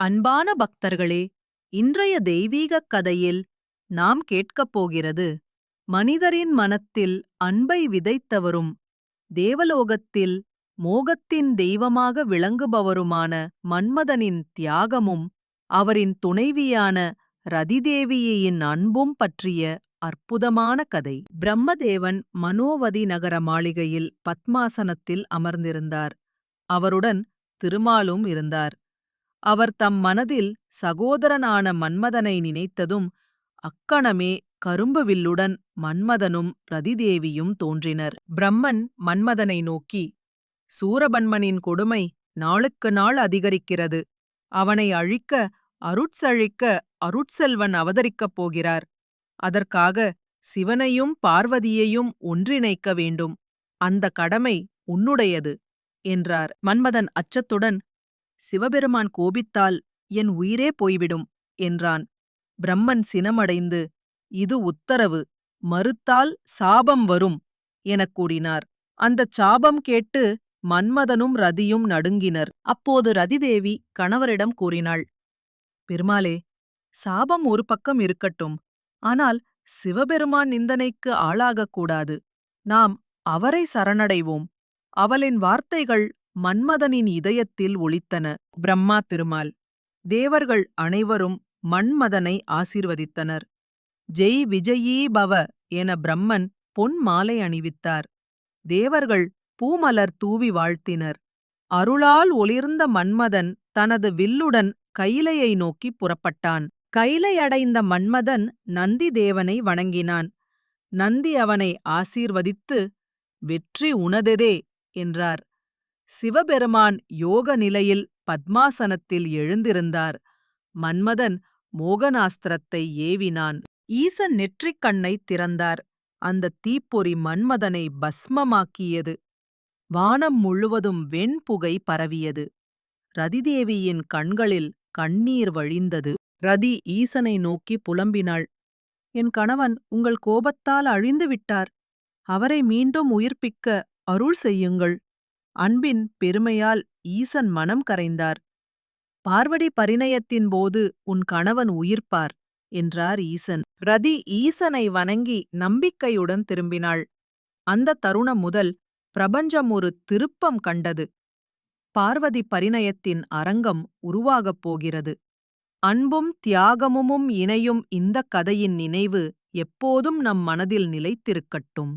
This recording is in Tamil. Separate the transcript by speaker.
Speaker 1: அன்பான பக்தர்களே இன்றைய தெய்வீகக் கதையில் நாம் கேட்கப் போகிறது மனிதரின் மனத்தில் அன்பை விதைத்தவரும் தேவலோகத்தில் மோகத்தின் தெய்வமாக விளங்குபவருமான மன்மதனின் தியாகமும் அவரின் துணைவியான ரதிதேவியின் அன்பும் பற்றிய அற்புதமான கதை. பிரம்மதேவன் மனோவதி நகர மாளிகையில் பத்மாசனத்தில் அமர்ந்திருந்தார். அவருடன் திருமாலும் இருந்தார். அவர் தம் மனதில் சகோதரனான மன்மதனை நினைத்ததும் அக்கணமே கரும்பு வில்லுடன் மன்மதனும் ரதிதேவியும் தோன்றினர். பிரம்மன் மன்மதனை நோக்கி சூரபன்மனின் கொடுமை நாளுக்கு நாள் அதிகரிக்கிறது. அவனை அழிக்க அருட்சழிக்க அருட்செல்வன் அவதரிக்கப் போகிறார். அதற்காக சிவனையும் பார்வதியையும் ஒன்றிணைக்க வேண்டும். அந்த கடமை உன்னுடையது என்றார். மன்மதன் அச்சத்துடன் சிவபெருமான் கோபித்தால் என் உயிரே போய்விடும் என்றான். பிரம்மன் சினமடைந்து இது உத்தரவு மறுத்தால் சாபம் வரும் எனக் கூறினார். அந்தச் சாபம் கேட்டு மன்மதனும் ரதியும் நடுங்கினர். அப்போது ரதிதேவி கணவரிடம் கூறினாள் பெருமாளே சாபம் ஒரு பக்கம் இருக்கட்டும் ஆனால் சிவபெருமான் நிந்தனைக்கு ஆளாகக்கூடாது நாம் அவரை சரணடைவோம். அவளின் வார்த்தைகள் மன்மதனின் இதயத்தில் ஒளித்தன. பிரம்மா திருமால். தேவர்கள் அனைவரும் மன்மதனை ஆசீர்வதித்தனர். ஜெய் விஜயீ பவ என பிரம்மன் பொன் மாலை அணிவித்தார். தேவர்கள் பூமலர் தூவி வாழ்த்தினர். அருளால் ஒளிர்ந்த மன்மதன் தனது வில்லுடன் கைலையை நோக்கிப் புறப்பட்டான். கைலையடைந்த மன்மதன் நந்தி தேவனை வணங்கினான். நந்தி அவனை ஆசீர்வதித்து வெற்றி உனதெதே என்றார். சிவபெருமான் யோக நிலையில் பத்மாசனத்தில் எழுந்திருந்தார். மன்மதன் மோகனாஸ்திரத்தை ஏவினான். ஈசன் நெற்றிக் கண்ணைத் திறந்தார். அந்த தீப்பொறி மன்மதனை பஸ்மமாக்கியது. வானம் முழுவதும் வெண்புகை பரவியது. ரதிதேவியின் கண்களில் கண்ணீர் வழிந்தது. ரதி ஈசனை நோக்கி புலம்பினாள். என் கணவன் உங்கள் கோபத்தால் அழிந்து விட்டார் அவரை மீண்டும் உயிர்ப்பிக்க அருள் செய்யுங்கள். அன்பின் பெருமையால் ஈசன் மனம் கரைந்தார். பார்வடி பரிணயத்தின் போது உன் கணவன் உயிர்ப்பார் என்றார் ஈசன். ரதி ஈசனை வணங்கி நம்பிக்கையுடன் திரும்பினாள். அந்த தருணம் முதல் பிரபஞ்சம் ஒரு திருப்பம் கண்டது. பார்வதி பரிணயத்தின் அரங்கம் உருவாகப் போகிறது. அன்பும் தியாகமும் இணையும் இந்தக் கதையின் நினைவு எப்போதும் நம் மனதில் நிலைத்திருக்கட்டும்.